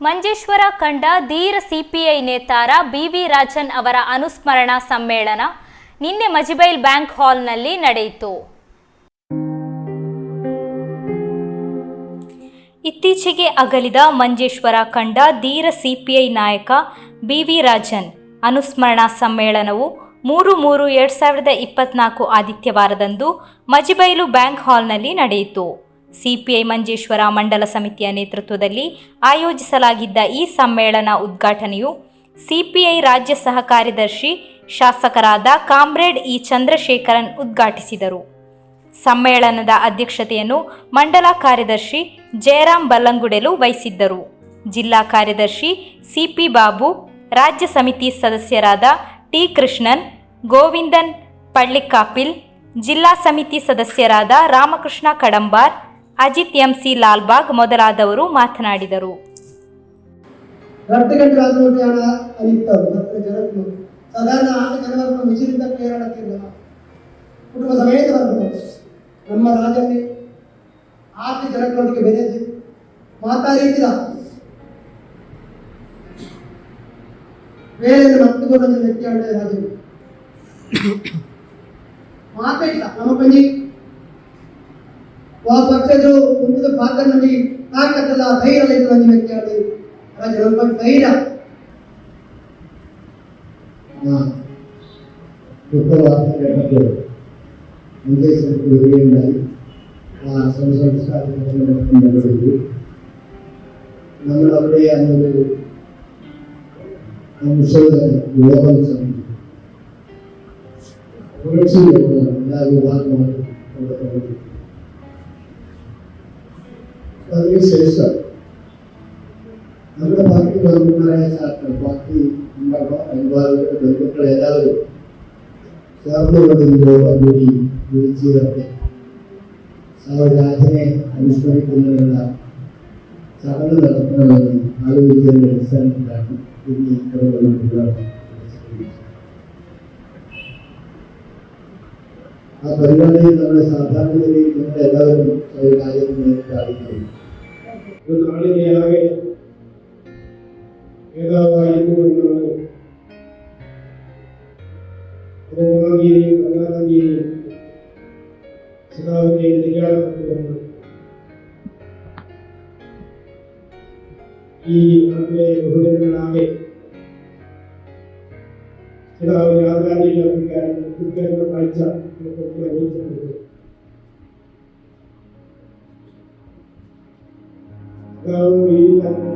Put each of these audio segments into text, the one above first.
ಮಂಜೇಶ್ವರ ಕಂಡ ಧೀರ CPI ನೇತಾರ B V Rajan ಅವರ ಅನುಸ್ಮರಣಾ ಸಮ್ಮೇಳನ ನಿನ್ನೆ ಮಜಿಬೈಲ್ ಬ್ಯಾಂಕ್ ಹಾಲ್ನಲ್ಲಿ ನಡೆಯಿತು. ಇತ್ತೀಚೆಗೆ ಅಗಲಿದ ಮಂಜೇಶ್ವರ ಕಂಡ ಧೀರ ಸಿಪಿಐ ನಾಯಕ ಬಿವಿ ರಾಜನ್ ಅನುಸ್ಮರಣಾ ಸಮ್ಮೇಳನವು ಮೂರು ಮೂರು ಎರಡು ಸಾವಿರದ ಇಪ್ಪತ್ನಾಲ್ಕು ಆದಿತ್ಯವಾರದಂದು ಮಜಿಬೈಲು ಬ್ಯಾಂಕ್ ಹಾಲ್ನಲ್ಲಿ ನಡೆಯಿತು. ಸಿಪಿಐ ಮಂಜೇಶ್ವರ ಮಂಡಲ ಸಮಿತಿಯ ನೇತೃತ್ವದಲ್ಲಿ ಆಯೋಜಿಸಲಾಗಿದ್ದ ಈ ಸಮ್ಮೇಳನ ಉದ್ಘಾಟನೆಯು ಸಿಪಿಐ ರಾಜ್ಯ ಸಹ ಕಾರ್ಯದರ್ಶಿ ಶಾಸಕರಾದ ಕಾಮ್ರೇಡ್ ಇ ಚಂದ್ರಶೇಖರನ್ ಉದ್ಘಾಟಿಸಿದರು. ಸಮ್ಮೇಳನದ ಅಧ್ಯಕ್ಷತೆಯನ್ನು ಮಂಡಲ ಕಾರ್ಯದರ್ಶಿ ಜಯರಾಮ್ ಬಲ್ಲಂಗುಡೆಲು ವಹಿಸಿದ್ದರು. ಜಿಲ್ಲಾ ಕಾರ್ಯದರ್ಶಿ ಸಿಪಿ ಬಾಬು, ರಾಜ್ಯ ಸಮಿತಿ ಸದಸ್ಯರಾದ ಟಿ ಕೃಷ್ಣನ್, ಗೋವಿಂದನ್ ಪಳ್ಳಿಕಾಪಿಲ್, ಜಿಲ್ಲಾ ಸಮಿತಿ ಸದಸ್ಯರಾದ ರಾಮಕೃಷ್ಣ ಕಡಂಬಾರ್ ಅಜಿತ್ ಎಂಸಿ ಲಾಲ್ಬಾಗ್ ಮೊದಲಾದವರು ಮಾತನಾಡಿದರು. ಕುಟುಂಬ ಸಮೇತ ನಮ್ಮ ರಾಜ್ಯದಲ್ಲಿ ಆರ್ಥಿಕ ಜನಗಳೊಟ್ಟಿಗೆ ಬೆರೆದು ಮಾತಾಡಿದ ಬೇರೆ ಮತ್ತೊಂದು ವ್ಯಕ್ತಿ ಮಾತಾಡಿಲ್ಲ ನಮ್ಮ ಪಂಜಿ ವಾ ಪಕ್ಷದ್ರು ಮುಂದಿನ ಪಾತ್ರನಲ್ಲಿ ತಾಕತ್ತಲ್ಲ ಧೈರ್ಯ ಇಲ್ಲ ನನ್ನ ವ್ಯಕ್ತಿ ಆಡ ರಾಜ ನಮ್ಮ ಧೈರ್ಯ ದುಃಖವಾರ್ತೆಗಳ ಬಗ್ಗೆ ನಿರ್ದೇಶಕರು ಹಿರಿಯರಾಗಿ ಆ ಸಂಸ್ಕಾರಗಳನ್ನು പങ്കെടുത്തു. അതിനുശേഷം നമ്മുടെ പാർട്ടി പ്രമുഖരായ സാക്കൾ പാർട്ടി ഉണ്ടാകുക അനുഭാവികളുടെ ബന്ധുക്കൾ എല്ലാവരും ചേർന്നുകൊണ്ടൊരു യോഗം കൂടി വിളിച്ചു ചേർത്ത് സാവരാജനെ അനുസ്മരിക്കുന്നതിനുള്ള ചടങ്ങ് നടത്തണമെന്ന് ആലോചിച്ചതിന്റെ അടിസ്ഥാനത്തിലാണ് ഇന്ന് ഈ കടന്നു ആ പരിപാടിയിൽ നമ്മുടെ സാധാരണഗതിയിൽ നമ്മൾ എല്ലാവരും സ്വകാര്യത്തിന് കാണിക്കുന്നു ഒരു നാളിനെയാകെ നേതാവായിരുന്നു എന്നാണ് റോമാംഗിയെയും കർണാടകയെയും സദാവിനെയും നിര്യാണപ്പെട്ടുകൊണ്ട് ഈ നാട്ടിലെ ബഹുജനങ്ങളാകെ സദാവിനെ ആദരാഞ്ജലി അർപ്പിക്കാൻ കൃത്യമായ കാഴ്ച kawilan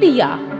Media.